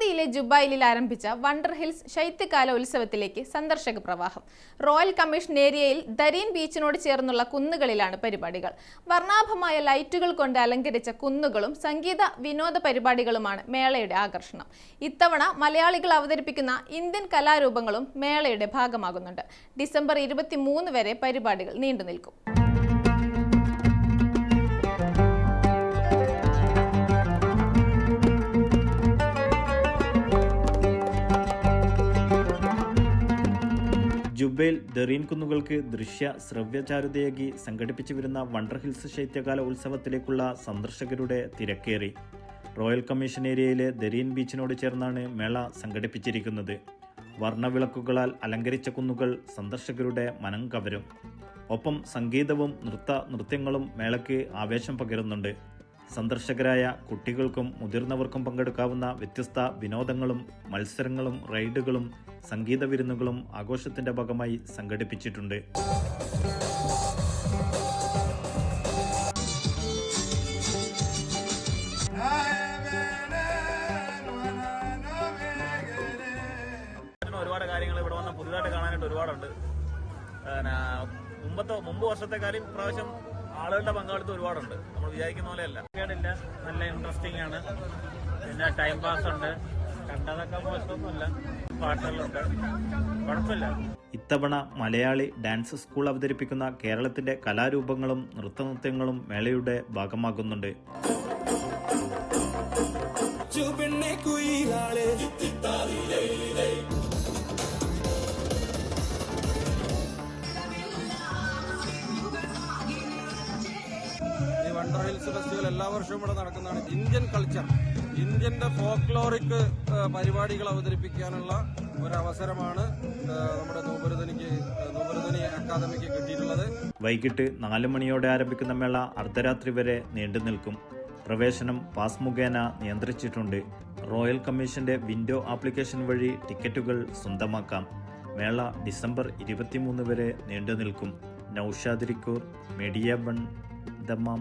സൗദിയിലെ ജുബൈലിൽ ആരംഭിച്ച wonder hills ശൈത്യകാല ഉത്സവത്തിലേക്ക് സന്ദർശക പ്രവാഹം. റോയൽ കമ്മീഷൻ ഏരിയയിൽ ദരീൻ ബീച്ചിനോട് ചേർന്നുള്ള കുന്നുകളിലാണ് പരിപാടികൾ. വർണാഭമായ ലൈറ്റുകൾ കൊണ്ട് അലങ്കരിച്ച കുന്നുകളും സംഗീത വിനോദ പരിപാടികളുമാണ് മേളയുടെ ആകർഷണം. ഇത്തവണ മലയാളികൾ അവതരിപ്പിക്കുന്ന ഇന്ത്യൻ കലാരൂപങ്ങളും മേളയുടെ ഭാഗമാകുന്നുണ്ട്. ഡിസംബർ ഇരുപത്തിമൂന്ന് വരെ പരിപാടികൾ നീണ്ടു ജുബൈൽ ദറീൻ കുന്നുകൾക്ക് ദൃശ്യ ശ്രവ്യചാരുതയാക്കി സംഘടിപ്പിച്ചു വരുന്ന വണ്ടർ ഹിൽസ് ശൈത്യകാല ഉത്സവത്തിലേക്കുള്ള സന്ദർശകരുടെ തിരക്കേറി. റോയൽ കമ്മീഷൻ ഏരിയയിലെ ദരീൻ ബീച്ചിനോട് ചേർന്നാണ് മേള സംഘടിപ്പിച്ചിരിക്കുന്നത്. വർണവിളക്കുകളാൽ അലങ്കരിച്ച കുന്നുകൾ സന്ദർശകരുടെ മനം കവരും. ഒപ്പം സംഗീതവും നൃത്ത നൃത്യങ്ങളും മേളയ്ക്ക് ആവേശം പകരുന്നുണ്ട്. സന്ദർശകരായ കുട്ടികൾക്കും മുതിർന്നവർക്കും പങ്കെടുക്കാവുന്ന വ്യത്യസ്ത വിനോദങ്ങളും മത്സരങ്ങളും റൈഡുകളും സംഗീത വിരുന്നുകളും ആഘോഷത്തിന്റെ ഭാഗമായി സംഘടിപ്പിച്ചിട്ടുണ്ട്. ഒരുപാട് കാര്യങ്ങൾ ഇവിടെ വന്ന പുതുതായിട്ട് കാണാനായിട്ട് ഒരുപാടുണ്ട്. മുമ്പത്തെ മുമ്പ് വർഷത്തെക്കാളും ഇപ്രാവശ്യം ആളുകളുടെ പങ്കാളിത്തം ഒരുപാടുണ്ട്. നമ്മൾ വിചാരിക്കുന്ന പോലെയല്ല കേടില്ല നല്ല ഇൻട്രസ്റ്റിംഗ് ആണ്. പിന്നെ ടൈം പാസ് ഉണ്ട്. കണ്ടതൊക്കെ മോശമൊന്നുമില്ല. പാട്ടുകളുണ്ട്. കുഴപ്പമില്ല. ഇത്തവണ മലയാളി ഡാൻസ് സ്കൂൾ അവതരിപ്പിക്കുന്ന കേരളത്തിന്റെ കലാരൂപങ്ങളും നൃത്തനൃത്യങ്ങളും മേളയുടെ ഭാഗമാകുന്നുണ്ട്. വണ്ടർ ഹിൽസ് ഫെസ്റ്റിവൽ എല്ലാ വർഷവും ഇവിടെ നടക്കുന്നതാണ്. ഇന്ത്യൻ കൾച്ചർ ഇന്ത്യന്റെ ഫോക്ലോറിക് പരിപാടികൾ അവതരിപ്പിക്കാനുള്ള ഒരവസരമാണ് നമ്മുടെ നൂപുരധനിക്ക് നൂപുരധനി അക്കാദമിക്ക് കിട്ടിയിട്ടുള്ളത്. വൈകിട്ട് നാല് മണിയോടെ ആരംഭിക്കുന്ന മേള അർദ്ധരാത്രി വരെ നീണ്ടു നിൽക്കും. പ്രവേശനം പാസ് മുഖേന നിയന്ത്രിച്ചിട്ടുണ്ട്. റോയൽ കമ്മീഷന്റെ വിൻഡോ ആപ്ലിക്കേഷൻ വഴി ടിക്കറ്റുകൾ സ്വന്തമാക്കാം. മേള ഡിസംബർ ഇരുപത്തിമൂന്ന് വരെ നീണ്ടു നിൽക്കും. നൌഷാദിരിക്കൂർ മീഡിയ ബൺ ദമാം